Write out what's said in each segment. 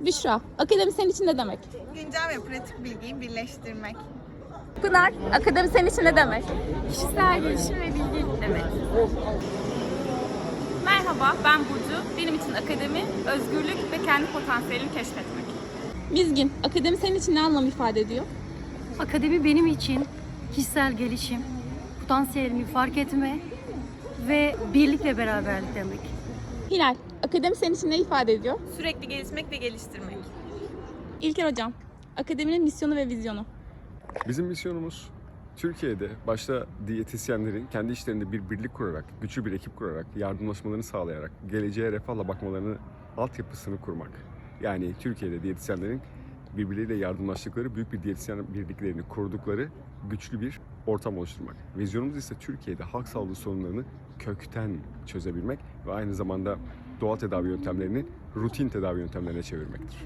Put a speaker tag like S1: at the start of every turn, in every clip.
S1: Büşra, akademisyen için ne demek?
S2: Güncel ve pratik bilgiyi birleştirmek.
S1: Pınar, akademisyen için ne demek?
S3: Kişisel gelişim ve bilgi demek.
S4: Merhaba, ben Burcu. Benim için akademi, özgürlük ve kendi potansiyelini keşfetmek.
S1: Mizgin, akademisyen için ne anlam ifade ediyor?
S3: Akademi benim için kişisel gelişim, potansiyelimi fark etme ve birlik ve beraberlik demek.
S1: Hilal, akademisyen için ne ifade ediyor?
S4: Sürekli gelişmek ve geliştirmek.
S1: İlker Hocam, akademinin misyonu ve vizyonu.
S5: Bizim misyonumuz Türkiye'de başta diyetisyenlerin kendi işlerinde bir birlik kurarak, güçlü bir ekip kurarak, yardımlaşmalarını sağlayarak, geleceğe refahla bakmalarını, altyapısını kurmak. Yani Türkiye'de diyetisyenlerin birbirleriyle yardımlaştıkları, büyük bir diyetisyen birliklerini kurdukları güçlü bir ortam oluşturmak. Vizyonumuz ise Türkiye'de halk sağlığı sorunlarını kökten çözebilmek ve aynı zamanda doğal tedavi yöntemlerini rutin tedavi yöntemlerine çevirmektir.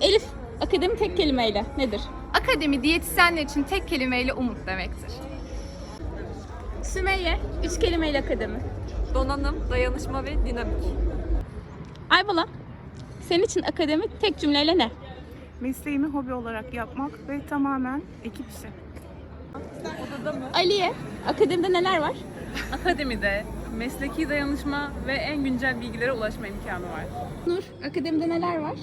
S1: Elif, akademi tek kelimeyle nedir?
S4: Akademi, diyetisyenler için tek kelimeyle umut demektir.
S1: Sümeyye, üç kelimeyle akademi.
S4: Donanım, dayanışma ve dinamik.
S1: Aybala, senin için akademik tek cümleyle ne?
S2: Mesleğimi hobi olarak yapmak ve tamamen ekip işi.
S1: Aliye, akademide neler var?
S4: Akademide mesleki dayanışma ve en güncel bilgilere ulaşma imkanı var.
S1: Nur, akademide neler var?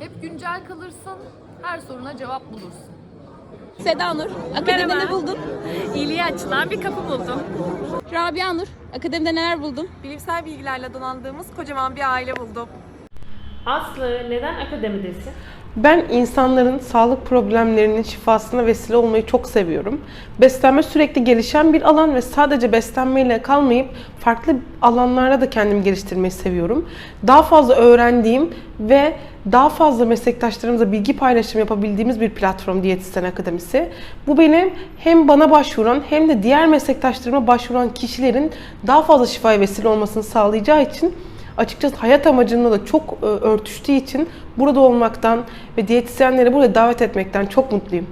S6: Hep güncel kalırsın, her soruna cevap bulursun.
S1: Seda Nur, akademide
S4: Merhaba.
S1: ne buldun?
S4: İyiliğe açılan bir kapı buldum.
S1: Rabia Nur, akademide neler buldun?
S4: Bilimsel bilgilerle donandığımız kocaman bir aile buldum.
S7: Aslı neden akademidesin?
S8: Ben insanların sağlık problemlerinin şifasına vesile olmayı çok seviyorum. Beslenme sürekli gelişen bir alan ve sadece beslenmeyle kalmayıp farklı alanlarda da kendimi geliştirmeyi seviyorum. Daha fazla öğrendiğim ve daha fazla meslektaşlarımızla bilgi paylaşımı yapabildiğimiz bir platform Diyetisyen Akademisi. Bu benim hem bana başvuran hem de diğer meslektaşlarıma başvuran kişilerin daha fazla şifaya vesile olmasını sağlayacağı için açıkçası hayat amacımla da çok e, örtüştüğü için burada olmaktan ve diyetisyenleri buraya davet etmekten çok mutluyum.